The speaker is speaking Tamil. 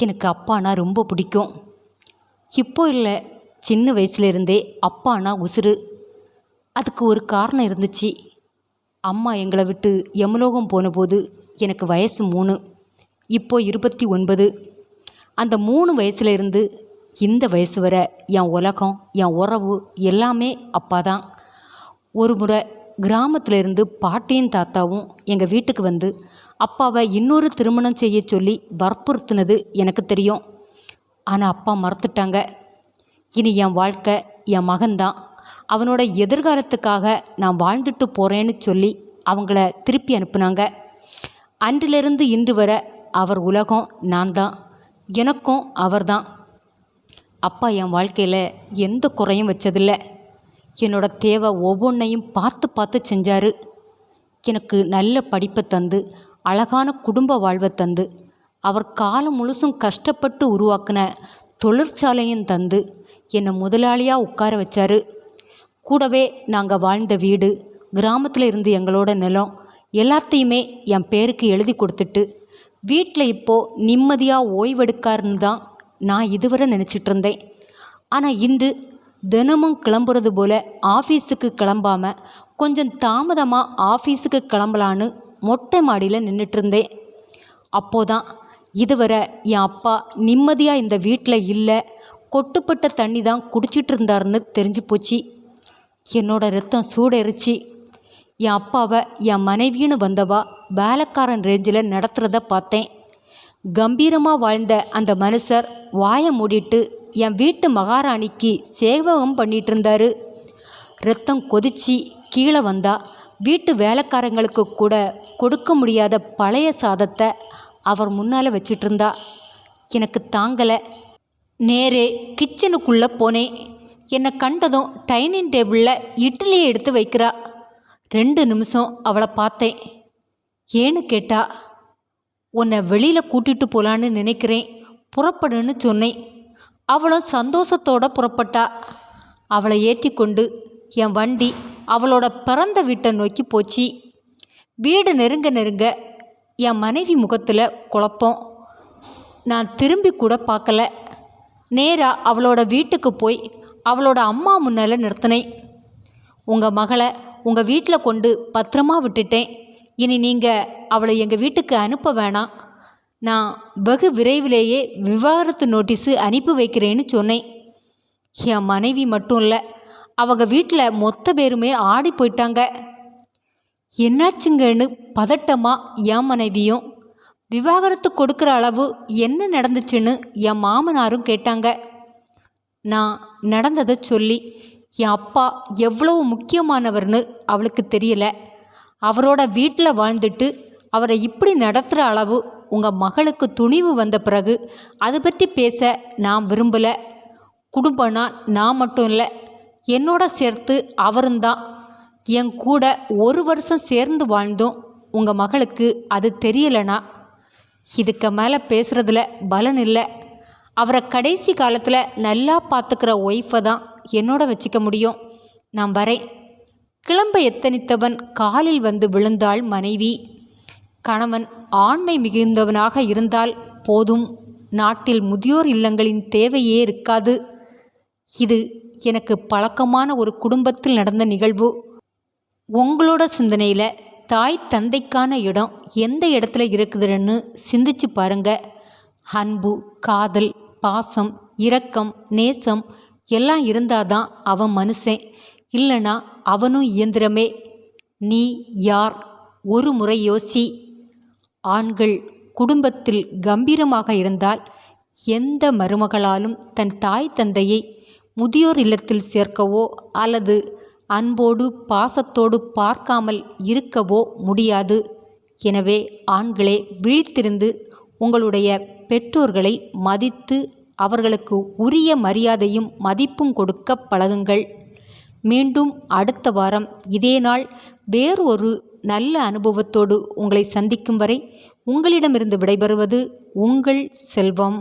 எனக்கு அப்பானா ரொம்ப பிடிக்கும். இப்போ இல்லை சின்ன வயசுலேருந்தே அப்பானா உசுரு அதுக்கு ஒரு காரணம் இருந்துச்சு. அம்மா எங்களை விட்டு யமலோகம் போனபோது எனக்கு வயசு மூணு இப்போ இருபத்தி ஒன்பது. அந்த மூணு வயசுலேருந்து இந்த வயசு வரை என் உலகம் என் உறவு எல்லாமே அப்பா தான் ஒரு முறை கிராமத்திலேருந்து பாட்டியும் தாத்தாவும் எங்கள் வீட்டுக்கு வந்து அப்பாவை இன்னொரு திருமணம் செய்ய சொல்லி வற்புறுத்தினது எனக்கு தெரியும். ஆனால் அப்பா மறந்துட்டாங்க. இனி என் வாழ்க்கை என் மகன்தான். அவனோட எதிர்காலத்துக்காக நான் வாழ்ந்துட்டு போகிறேன்னு சொல்லி அவங்கள திருப்பி அனுப்புனாங்க. அன்றிலிருந்து இன்று வர அவர் உலகம் நான் தான் எனக்கும் அவர்தான். அப்பா என் வாழ்க்கையில் எந்த குறையும் வச்சதில்லை. என்னோட தேவை ஒவ்வொன்றையும் பார்த்து பார்த்து செஞ்சார். எனக்கு நல்ல படிப்பை தந்து அழகான குடும்ப வாழ்வை தந்து அவர் காலம் முழுசும் கஷ்டப்பட்டு உருவாக்கின தொழிற்சாலையும் தந்து என்னை முதலாளியாக உட்கார வச்சாரு. கூடவே நாங்கள் வாழ்ந்த வீடு கிராமத்தில் இருந்து எங்களோட நிலம் எல்லாத்தையுமே என் பேருக்கு எழுதி கொடுத்துட்டு வீட்டில் இப்போது நிம்மதியாக ஓய்வெடுக்காருன்னு தான் நான் இதுவரை நினச்சிட்டு இருந்தேன். ஆனால் இன்று தினமும் கிளம்புறது போல் ஆஃபீஸுக்கு கிளம்பாமல் கொஞ்சம் தாமதமாக ஆஃபீஸுக்கு கிளம்பலான்னு மொட்டை மாடியில் நின்றுட்டு இருந்தேன் அப்போதான் இதுவரை என் அப்பா நிம்மதியாக இந்த வீட்டில் இல்லை கொட்டுப்பட்ட தண்ணி தான் குடிச்சிட்டு இருந்தாருன்னு தெரிஞ்சு போச்சு. என்னோட ரத்தம் சூடெரிச்சு என் அப்பாவை என் மனைவின்னு வந்தவா வேலைக்காரன் ரேஞ்சில் நடத்துகிறத பார்த்தேன். கம்பீரமாக வாழ்ந்த அந்த மனுஷர் வாயை மூடிட்டு என் வீட்டு மகாராணிக்கு சேவகம் பண்ணிகிட்டு இருந்தாரு ரத்தம் கொதிச்சு கீழே வந்தா வீட்டு வேலைக்காரங்களுக்கு கூட கொடுக்க முடியாத பழைய சாதத்தை அவர் முன்னால் வச்சிட்ருந்தா எனக்கு தாங்கலை. நேரே கிச்சனுக்குள்ளே போனேன். என்னை கண்டதும் டைனிங் டேபிளில் இட்லியை எடுத்து வைக்கிறா. ரெண்டு நிமிஷம் அவளை பார்த்தேன். ஏன்னு கேட்டா உன்னை வெளியில் கூட்டிட்டு போகலான்னு நினைக்கிறேன். புறப்படுன்னு சொன்னேன். அவளும் சந்தோஷத்தோடு புறப்பட்டா. அவளை ஏற்றி கொண்டு என் வண்டி அவளோட பிறந்த வீட்டை நோக்கி போச்சு. வீடு நெருங்க நெருங்க என் மனைவி முகத்தில் குழப்பம். நான் திரும்பி கூட பார்க்கல. நேராக அவளோட வீட்டுக்கு போய் அவளோட அம்மா முன்னால் நிறுத்தினேன் உங்கள் மகளை உங்கள் வீட்டில் கொண்டு பத்திரமா விட்டுட்டேன். இனி நீங்கள் அவளை எங்கள் வீட்டுக்கு அனுப்ப வேணாம். நான் வெகு விரைவிலேயே விவாகரத்து நோட்டீஸு அனுப்பி வைக்கிறேன்னு சொன்னேன். என் மனைவி மட்டும் இல்லை அவங்க வீட்டில் மொத்த பேருமே ஆடி போயிட்டாங்க. என்னாச்சுங்கன்னு பதட்டமாக என் மனைவியும் விவாகரத்து கொடுக்குற அளவு என்ன நடந்துச்சுன்னு என் மாமனாரும் கேட்டாங்க. நான் நடந்ததை சொல்லி என் அப்பா எவ்வளவு முக்கியமானவர்னு அவளுக்கு தெரியல. அவரோட வீட்டில் வாழ்ந்துட்டு அவரை இப்படி நடத்துகிற அளவு உங்கள் மகளுக்கு துணிவு வந்த பிறகு அதை பற்றி பேச நான் விரும்பலை. குடும்பம்னா நான் மட்டும் இல்லை என்னோட சேர்த்து அவருந்தான் என் கூட ஒரு வருஷம் சேர்ந்து வாழ்ந்தோம் உங்கள் மகளுக்கு அது தெரியலனா? இதுக்கு மேலே பேசுகிறதுல பலன் இல்லை. அவரை கடைசி காலத்தில் நல்லா பார்த்துக்கிற ஒய்ஃபை தான் என்னோட வச்சுக்க முடியும். நான் வரேன். கிளம்ப எத்தனித்தவன் காலில் வந்து விழுந்தாள் மனைவி. கணவன் ஆண்மை மிகுந்தவனாக இருந்தால் போதும். நாட்டில் முதியோர் இல்லங்களின் தேவையே இருக்காது. இது எனக்கு பழக்கமான ஒரு குடும்பத்தில் நடந்த நிகழ்வு. உங்களோட சிந்தனையில் தாய் தந்தைக்கான இடம் எந்த இடத்துல இருக்குதுன்னு சிந்திச்சு பாருங்க. அன்பு காதல் பாசம் இரக்கம் நேசம் எல்லாம் இருந்தாதான் அவன் மனுஷன். இல்லைனா அவனும் இயந்திரமே. நீ யார்? ஒரு முறை யோசி. ஆண்கள் குடும்பத்தில் கம்பீரமாக இருந்தால் எந்த மருமகளாலும் தன் தாய் தந்தையை முதியோர் இல்லத்தில் சேர்க்கவோ அல்லது அன்போடு பாசத்தோடு பார்க்காமல் இருக்கவோ முடியாது. எனவே ஆண்களே விழித்திருந்து உங்களுடைய பெற்றோர்களை மதித்து அவர்களுக்கு உரிய மரியாதையும் மதிப்பும் கொடுக்க பழகுங்கள். மீண்டும் அடுத்த வாரம் இதே நாள் வேறு ஒரு நல்ல அனுபவத்தோடு உங்களை சந்திக்கும் வரை உங்களிடமிருந்து விடைபெறுவது உங்கள் செல்வம்.